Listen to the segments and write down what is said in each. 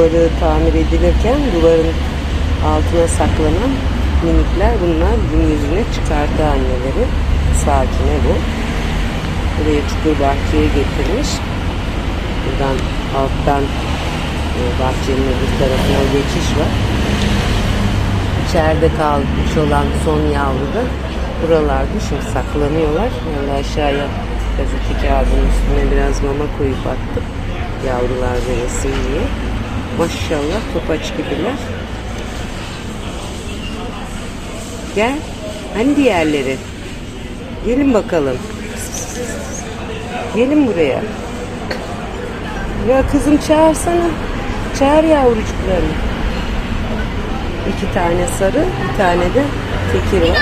duvarı tamir edilirken duvarın altına saklanan minikler bunlar gün yüzüne çıkardı anneleri. Sakine bu. Buraya çukur bahçeye getirmiş. Buradan alttan e, bahçenin öbür tarafına geçiş var. İçeride kalmış olan son yavru da buralarda şimdi saklanıyorlar. Yani aşağıya gazete kağıdının üstüne biraz mama koyup attım. Yavrular veresin diye. Maşallah topaç gibiler. Gel. Hani diğerleri? Gelin bakalım. Gelin buraya. Ya kızım çağırsana. Çağır yavrucuklarını. İki tane sarı, bir tane de tekir var.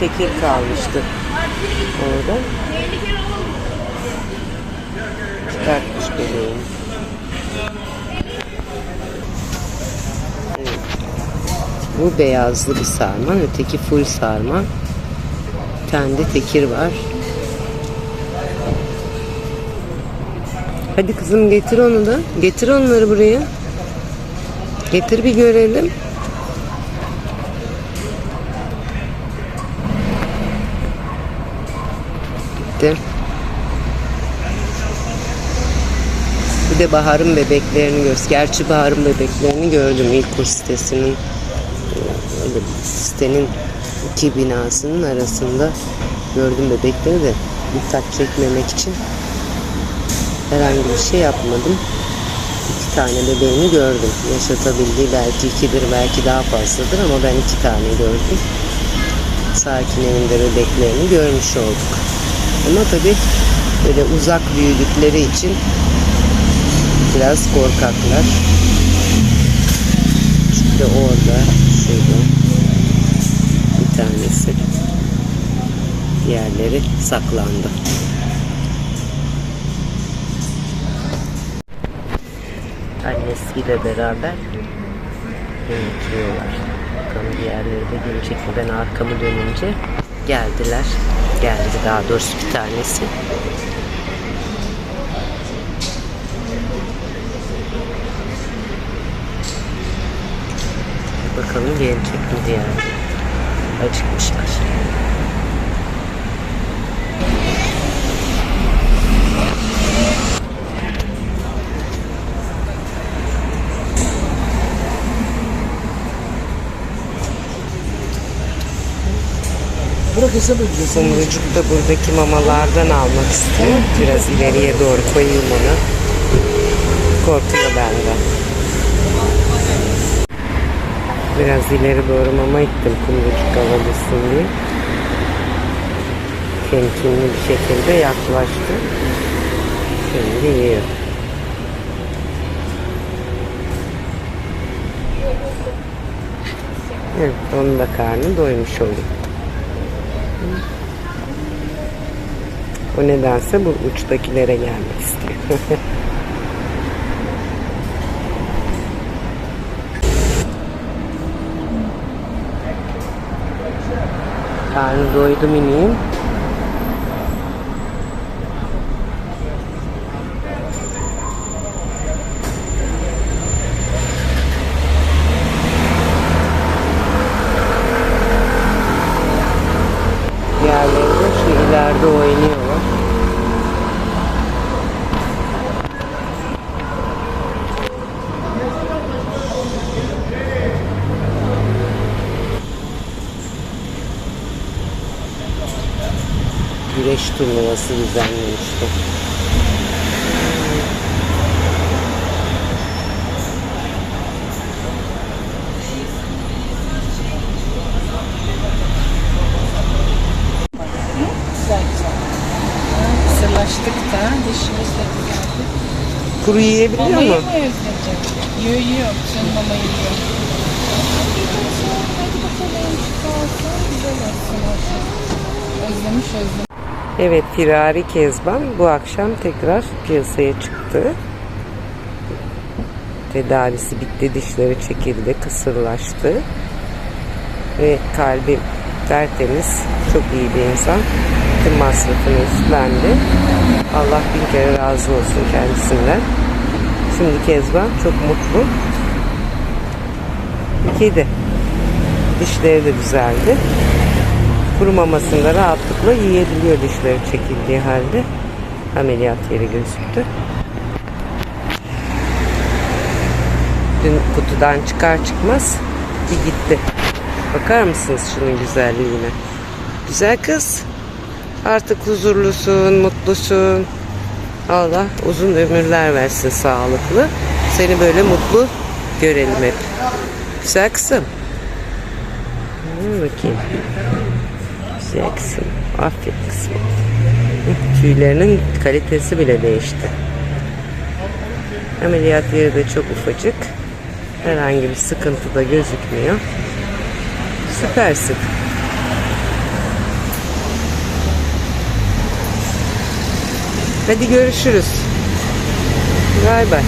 Tekir kalmıştı orada. Çıkartmış bebeğini. Bu beyazlı bir sarman, öteki full sarma. Bir tane de tekir var. Hadi kızım getir onu da. Getir onları buraya. Getir bir görelim. Gitti. Bir de Bahar'ın bebeklerini göster. Gerçi Bahar'ın bebeklerini gördüm ilk sitesinin e, öyle sitenin iki binasının arasında gördüm bebekleri de dikkat çekmemek için herhangi bir şey yapmadım. İki tane bebeğini gördüm. Yaşatabildiği belki ikidir, belki daha fazladır ama ben iki tane gördüm. Sakin evinde bebeklerini görmüş olduk. Ama tabii böyle uzak büyüdükleri için biraz korkaklar. İşte orada, şurada bir tanesi. Diğerleri saklandı. Annesiyle beraber yönetiyorlar. Bakalım diğerleri de gelecek mi? Ben arkamı dönünce geldiler. Geldi daha doğrusu bir tanesi. Bakalım gelecek mi diğerleri. Acıkmışlar. Kumrucuk da buradaki mamalardan almak istiyor. Biraz ileriye doğru koyayım onu. Korkuyor benden. Biraz ileri doğru mama ittim kumrucuk alabilsin diye. Temkinli bir şekilde yaklaştı. Şimdi yiyor. Evet, onun da karnı doymuş oluyor. O nedense bu uçtakilere gelmek istiyor. Karnı doydu miniğim. Diğerleri Güreş turnuvası düzenlemişti. Sırlaştık da dişimiz de. Kuru yiyebiliyor Mamayı mu? mı özleyecek? Yiyor yiyor. Senin mamayı yiyor. Hadi bakalım güzel olsun. Özlemiş özlemiş. Evet, Firari Kezban bu akşam tekrar piyasaya çıktı. Tedavisi bitti, dişleri çekildi, kısırlaştı. Ve kalbi tertemiz, çok iyi bir insan. Tüm masrafını üstlendi. Allah bin kere razı olsun kendisinden. Şimdi Kezban çok mutlu. Kedi. Dişleri de güzeldi. Kurumamasında rahatlıkla yiyebiliyor dişleri çekildiği halde. Ameliyat yeri gözüktü. Dün kutudan çıkar çıkmaz bir gitti. Bakar mısınız şunun güzelliğine? Güzel kız. Artık huzurlusun, mutlusun. Allah uzun ömürler versin sağlıklı. Seni böyle mutlu görelim hep. Güzel kızım. Bakayım. Kızım. Aferin kızım. Hı, Tüylerinin kalitesi bile değişti. Ameliyat yeri de çok ufacık. Herhangi bir sıkıntı da gözükmüyor. Süpersin. Hadi görüşürüz. Bay bay.